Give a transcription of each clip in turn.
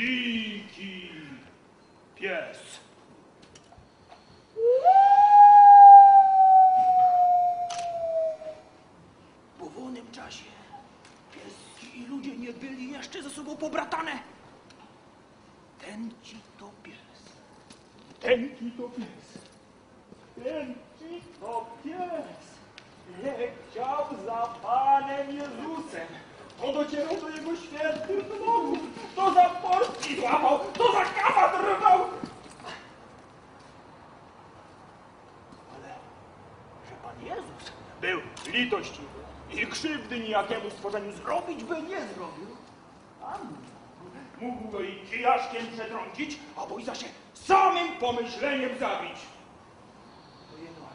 dziki pies. W powolnym czasie pieski i ludzie nie byli jeszcze ze sobą pobratane. Ten ci to pies. Ten ci to pies. Ten ci to pies. Leciał za Panem Jezusem. To docierał do Jego świętych nogów. To za portki złapał. To za kawa rwał. Ale że Pan Jezus był litościwy i krzywdy nijakiemu stworzeniu zrobić by nie zrobił. Pan mógł go i kijaszkiem przetrącić, albo i zaś samym pomyśleniem zabić. To jedno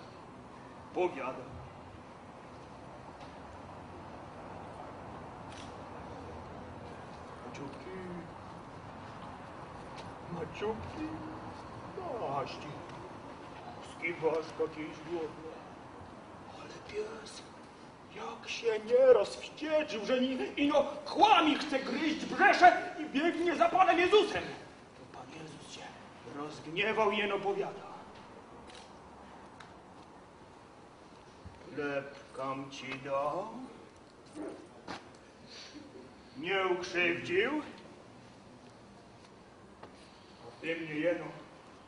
powiada. Maciutki, maciutki, naści. Skiwasz jakiejś głodny. Ale pies, jak się nie rozwścieczył, że ni, ino kłami chce gryźć brzesze i biegnie za Panem Jezusem. To Pan Jezus się rozgniewał i jeno powiada. Lepkam ci dał. Nie ukrzywdził. A ty mnie jeno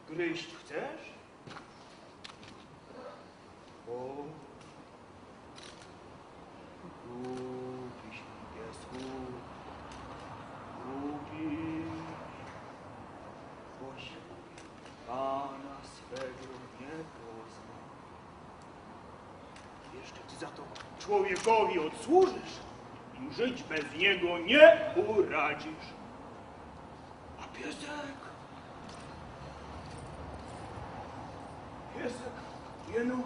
gryźć chcesz? O, Głupiś, piesku, głupi, boś Pana swego nie pozna. Jeszcze ty za to człowiekowi odsłużysz i żyć bez niego nie uradzisz. A piesek? Piesek jeno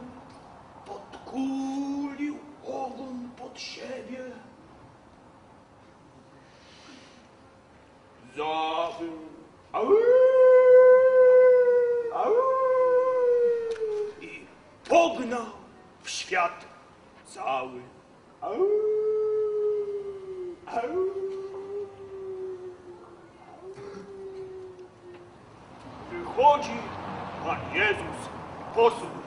podkulił ogon pod siebie. Zawył. Au! I pognał w świat cały. Wychodzi Pan Jezus posłuch.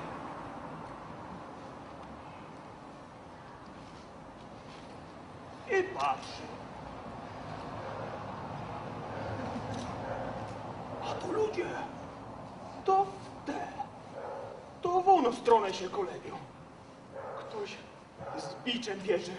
I patrzy. A tu ludzie, to w tę, to w oną stronę się kolebią. Ktoś z biczem bierze,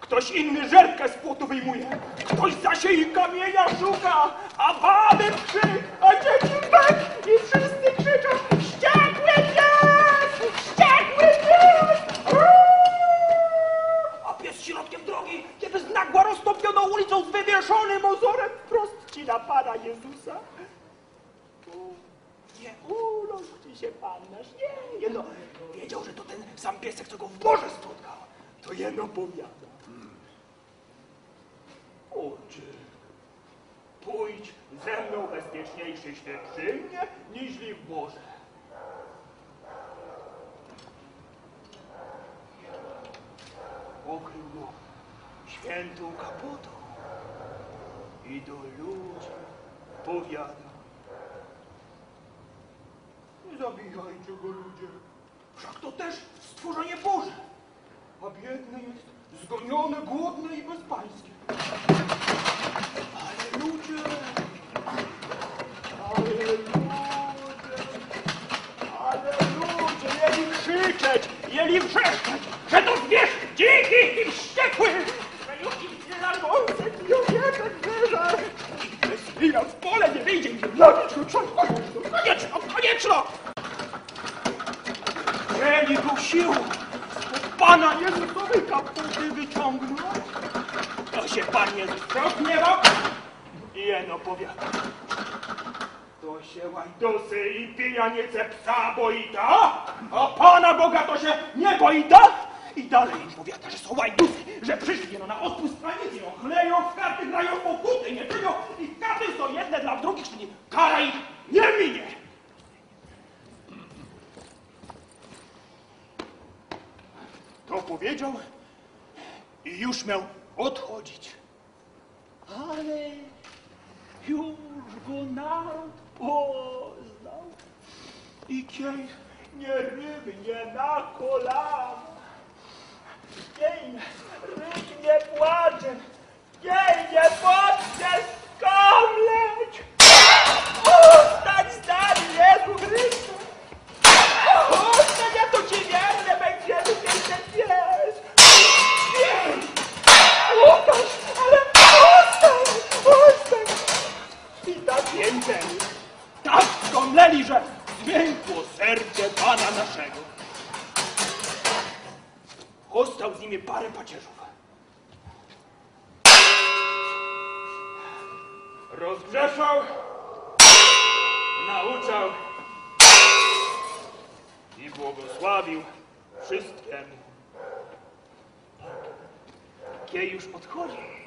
ktoś inny żerkę z płotu wyjmuje, ktoś zasie i kamienia szuka, a baby krzyk, a dzieci bek i wszyscy krzyczą Wściekły pies! Wściekły pies! A pies środkiem drogi, kiedy z nagła roztopioną ulicą z wywieszonym ozorem wprost ci na Pana Jezusa. Nie unosi się Pan nasz, nie, jedno. Wiedział, że to ten sam piesek, co go w morze spotkał. To jedno powiada. Oczy, pójdź ze mną bezpieczniejszy świetnie, niźli w morze. Pokrył go świętą kapotą i do ludzi powiada. Nie zabijajcie go ludzie, wszak to też stworzenie Boże, a biedny jest zgoniony, głodny i bezpański. Ale ludzie, ale ludzie, ale ludzie mieli krzyczeć, mieli wrzeszczeć, że to zwierz dziki i wściekły, że już ich nie narwące i owieczek bierze. Że zwira w pole nie wyjdzie i zabić go trzeba. Konieczno, konieczno! Mieli go sił, Pana Jezusowej kaputy wyciągnął. To się Pan Jezus rozgniewał i jeno powiada. To się łajdusy i pijanice psa boita, a Pana Boga to się nie boita. I dalej im powiada, że są łajdusy, że przyszli no na odpust panicy, no chleją, w karty grają, pokuty nie czynią i karty są jedne dla drugich, czyli kara ich nie minie. Powiedział i już miał odchodzić. Ale już poznał. I kiej nie rybnie na kolana. Kiej rybnie płacze. Kiej nie podnie Pana naszego. Ostał z nimi parę pacierzów. Rozgrzeszał, nauczał i błogosławił wszystkiemu. Kiej już odchodził.